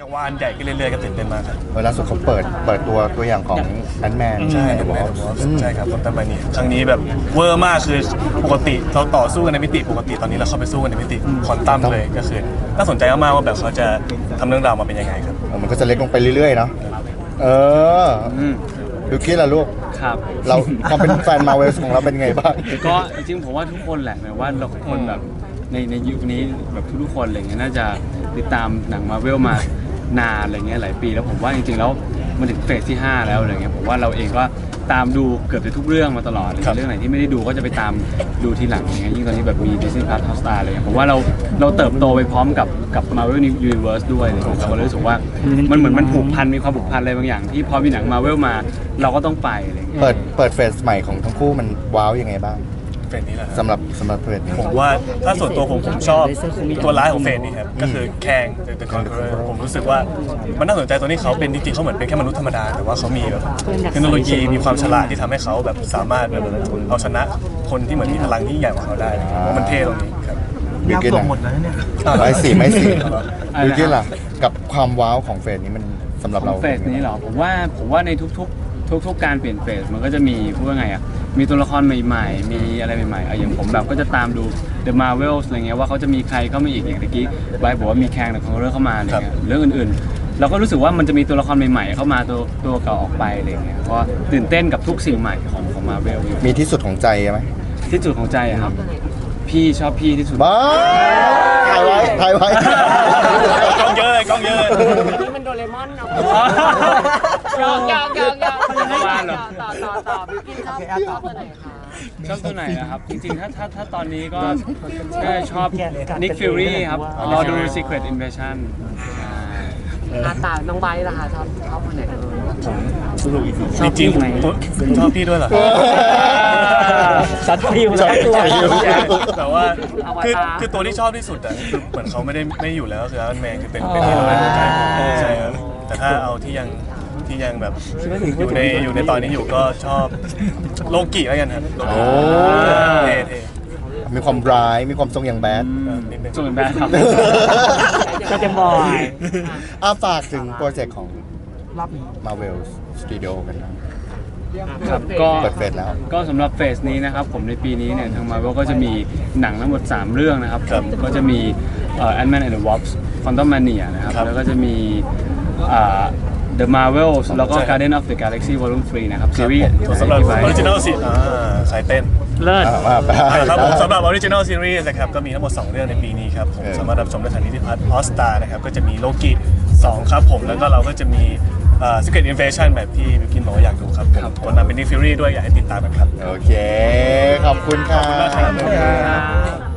จักรวาลใหญ่ขึ้นเรื่อยๆก็ตื่นเต้นมากครับเวลาสุดเขาเปิดเปิดตัวตัวอย่างของแอนแมนใช่เดอะวอลใช่ครับคนตันบานีครั้งนี้แบบเวอร์มากคือปกติเราต่อสู้กันในมิติปกติตอนนี้เราเข้าไปสู้กันในมิติควอนตัมเลยก็คือน่าสนใจมากๆว่าแบบเขาจะทำเรื่องราวมาเป็นยังไงครับมันก็จะเล็กลงไปเรื่อยๆเนาะเอออืมดูคิดล่ะลูกครับเราความเป็นแฟนมาเวลของเราเป็นไงบ้างก็จริงๆผมว่าทุกคนแหละหมายว่าเราทุกคนแบบในในยุคนี้แบบทุกๆคนอะไรเงี้ยน่าจะติดตามหนังมาเวลมา นานอะไรเงี้ยหลายปี แล้วผมว่าจริงๆแล้วมันถึงเฟสที่ 5 แล้วอะไรเงี้ยผมว่าเราเองก็ตามดูเกือบจะทุกเรื่องมาตลอดเลยครับเรื่องไหนที่ไม่ได้ดูก็จะไปตามดูทีหลังอย่างเงี้ยยิ่งตอนนี้แบบมี Disney Plus Hotstar อะไรเงี้ยผมว่าเราเราเติบโตไปพร้อมกับกับ Marvel Universe ด้วยเลยเราก็เลยรู้สึกว่ามันเหมือนมันผูกพันมีความผูกพันอะไรบางอย่างที่พอมีหนังมาเวลมาเราก็ต้องไปอะไรเงี้ยเปิดเปิดเฟสใหม่ของทั้งคู่มันว้าวยังไงบ้าง เฟสนี้แหละครับสำหรับสำหรับเฟสนี้ ผมว่าถ้าส่วนตัวผมผมชอบตัวร้ายของเฟสนี้ครับก็คือแคง The Conqueror ผมรู้สึกว่ามันน่าสนใจตัวนี้เขาเป็นจริงๆเขาเหมือนเป็นแค่มนุษย์ธรรมดา แต่ว่าเขามีแบบเทคโนโลยีมีความฉลาดที่ทำให้เขาแบบสามารถแบบเอาชนะคนที่เหมือนมีพลังที่ใหญ่กว่าเขาได้ผมว่ามันเท่ตรงนี้ครับบิวกินล่ะไม่สิไม่สิบิวกินล่ะ กับความว้าวของเฟสนี้มันสำหรับเราเฟสนี้เหรอผมว่าผมว่าในทุกๆ ทุกๆการเปลี่ยนเฟสมันก็จะมีพูดว่าไงอะมีตัวละครใหม่ๆ มีอะไรใหม่ๆอะอย่างผมแบบก็จะตามดู The Marvels อะไรเงี้ยว่าเขาจะมีใครเข้ามาอีกอย่างเมื่อกี้ไบร์ทบอกว่ามีแคงกับคองเรอร์เข้ามาอะไรเงี้ยเรื่องอื่นๆ เราก็รู้สึกว่ามันจะมีตัวละครใหม่ๆ เข้ามาตัวตัวเก่าออกไปอะไรเงี้ยเพราะว่าตื่นเต้นกับทุกสิ่งใหม่ของของมาเวลอยู่มีที่สุดของใจไหมที่สุดของใจอะครับ พี่ชอบพี่ที่สุด บ้าถ่ายไว้ถ่ายไว้กล้องเยอะเลยกล้องเยอะเลย นี่มันโดเรมอนเนาะยอกยอกยอก ยอกต่อต่อต่อบิวกิ้นชอบชอบตัวไหนคะชอบตัวไหนนะครับ จริงๆ ถ้าถ้าถ้าตอนนี้ก็ก็ชอบ Nick Fury ครับรอดู Secret Invasion ใช่อาตาน้องไบร์ทล่ะคะชอบชอบคนไหนเออจริงๆผมชอบพี่ด้วยเหรอสัตว์ฟิวชอบตัวใจอยู่แต่ว่าคือคือตัวที่ชอบที่สุดอะคือเหมือนเขาไม่ได้ไม่อยู่แล้วคืออันแมนคือเป็นเป็นที่เราในหัวใจผมใช่ครับแต่ถ้าเอาที่ยัง ที่ยังแบบอยู่ในอยู่ในตอนนี้อยู่ก็ชอบโลกิแล้วกันครับโลโอ้กิเท่เท่มีความร้ายมีความทรงอย่างแบดนิดนึง ส่วนแบดครับ ก็จะบอย อาฝากถึงโปรเจกต์ของ Marvel Studio กันนะ ครับก็เปิดเฟสแล้ว ก็สำหรับเฟสนี้นะครับ ผมในปีนี้เนี่ยทาง Marvel ก็จะมีหนังทั้งหมด 3 เรื่องนะครับผมก็จะมีเอ่อ Ant-Man and the Wasp Quantum Mania นะครับแล้วก็จะมีอ่า The Marvels แล้วก็ Guardian of the Galaxy Volume 3 นะครับซีรีส์สำหรับที่ไว้ออริจินอลซีอ่าสายเต้นเลิศ อ่าว่าไปครับผมสำหรับออริจินอลซีรีส์นะครับ ก็มีทั้งหมด 2 เรื่องในปีนี้ครับ ผมเออสามารถรับชมได้ทางนิติพัฒน์ออสตานะครับ ก็จะมีโลกิ2ครับผม แล้วก็เราก็จะมีเอ่อ Secret Invasion แบบที่บิวกินบอกว่าอยากดูครับผมครับกดนำเป็นนิฟิวรี่ด้วยอยากให้ติดตามกันครับ โอเค ขอบคุณค่ะขอบคุณมากครับ